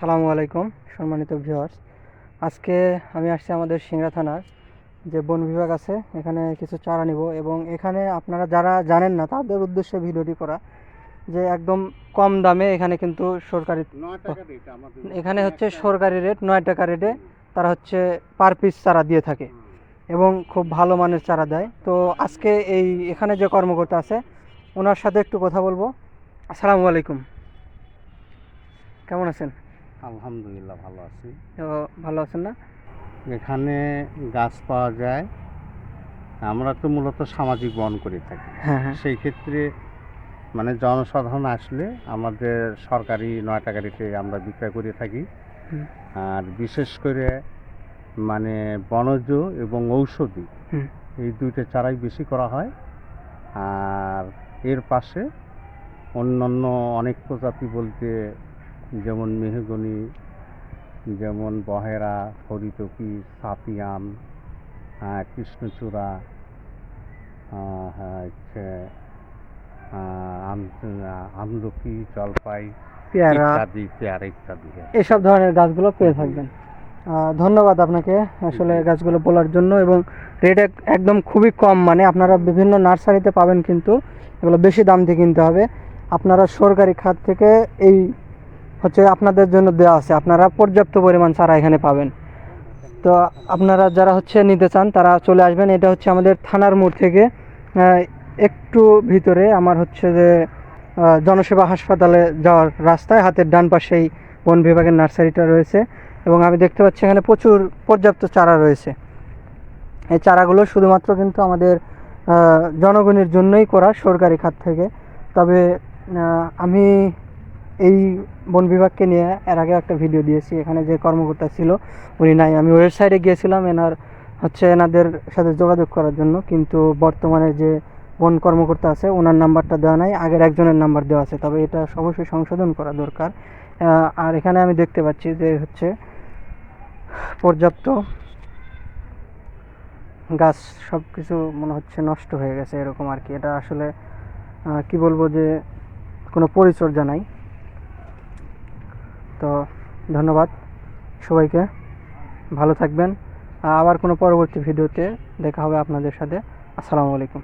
সালামু আলাইকুম সম্মানিত ভিউয়ার্স আজকে আমি আসছি আমাদের সিংড়া থানার যে বন বিভাগ আছে এখানে কিছু চারা নিব এবং এখানে আপনারা যারা জানেন না তাদের উদ্দেশ্যে ভিডিওটি করা যে একদম কম দামে এখানে কিন্তু সরকারি এখানে হচ্ছে সরকারি রেট নয় টাকা রেটে তারা হচ্ছে পার পিস চারা দিয়ে থাকে এবং খুব ভালো মানের চারা দেয়। তো আজকে এই এখানে যে কর্মকর্তা আছে ওনার সাথে একটু কথা বলব। আসসালামু আলাইকুম। কেমন আছেন? আলহামদুলিল্লাহ ভালো আছি। তো ভালো আছেন না? এখানে গাছ পাওয়া যায়। আমরা তো মূলত সামাজিক বহন করে থাকি। হ্যাঁ হ্যাঁ। সেই ক্ষেত্রে মানে জনসাধারণ আসলে আমাদের সরকারি নয় টাকা রেটে আমরা বিক্রয় করে থাকি। আর বিশেষ করে মানে বনজ এবং ঔষধি এই দুইটা চারাই বেশি করা হয়। আর এর পাশে অন্যান্য অনেক প্রজাতি বলতে যেমন মেহগনি যেমন বহেরা হরিতকি সাপিয়াম আহ, কৃষ্ণচূড়া হ্যাঁ, হচ্ছে আমলকি জলপাই পেয়ারা ইত্যাদি পেয়ারা ইত্যাদি হ্যাঁ। এসব ধরনের গাছগুলো পেয়ে থাকবেন। ধন্যবাদ আপনাকে আসলে গাছগুলো বলার জন্য এবং রেট একদম খুবই কম মানে আপনারা বিভিন্ন নার্সারিতে পাবেন কিন্তু এগুলো বেশি দাম দিয়ে কিনতে হবে। আপনারা সরকারি খাত থেকে এই হচ্ছে আপনাদের জন্য দেওয়া আছে। আপনারা পর্যাপ্ত পরিমাণ চারা এখানে পাবেন। তো আপনারা যারা হচ্ছে নিতে চান, তারা চলে আসবেন। এটা হচ্ছে আমাদের থানার মোড় থেকে একটু ভিতরে আমার হচ্ছে যে জনসেবা হাসপাতালে যাওয়ার রাস্তায়, হাতের ডান পাশেই বন বিভাগের নার্সারিটা রয়েছে এবং আমি দেখতে পাচ্ছি এখানে প্রচুর পর্যাপ্ত চারা রয়েছে। এই চারাগুলো শুধুমাত্র কিন্তু আমাদের জনগণের জন্যই করা সরকারি খাত থেকে। তবে আমি এই বন বিভাগকে নিয়ে এর আগে একটা ভিডিও দিয়েছি, এখানে যে কর্মকর্তা ছিল উনি নাই। আমি ওয়েবসাইটে গিয়েছিলাম, এনার হচ্ছে এনাদের সাথে যোগাযোগ করার জন্য, কিন্তু বর্তমানে যে বন কর্মকর্তা আছে, ওনার নাম্বারটা দেওয়া নাই, আগের একজনের নাম্বার দেওয়া আছে। তবে এটা অবশ্যই সংশোধন করা দরকার। আর এখানে আমি দেখতে পাচ্ছি যে হচ্ছে পর্যাপ্ত গাছ সব কিছু মনে হচ্ছে নষ্ট হয়ে গেছে, এরকম আর কি। এটা আসলে কি বলব যে কোনো পরিচর্যা নাই। তো ধন্যবাদ সবাইকে। ভালো থাকবেন। আবার কোনো পরবর্তী ভিডিওতে দেখা হবে আপনাদের সাথে। আসসালামু আলাইকুম।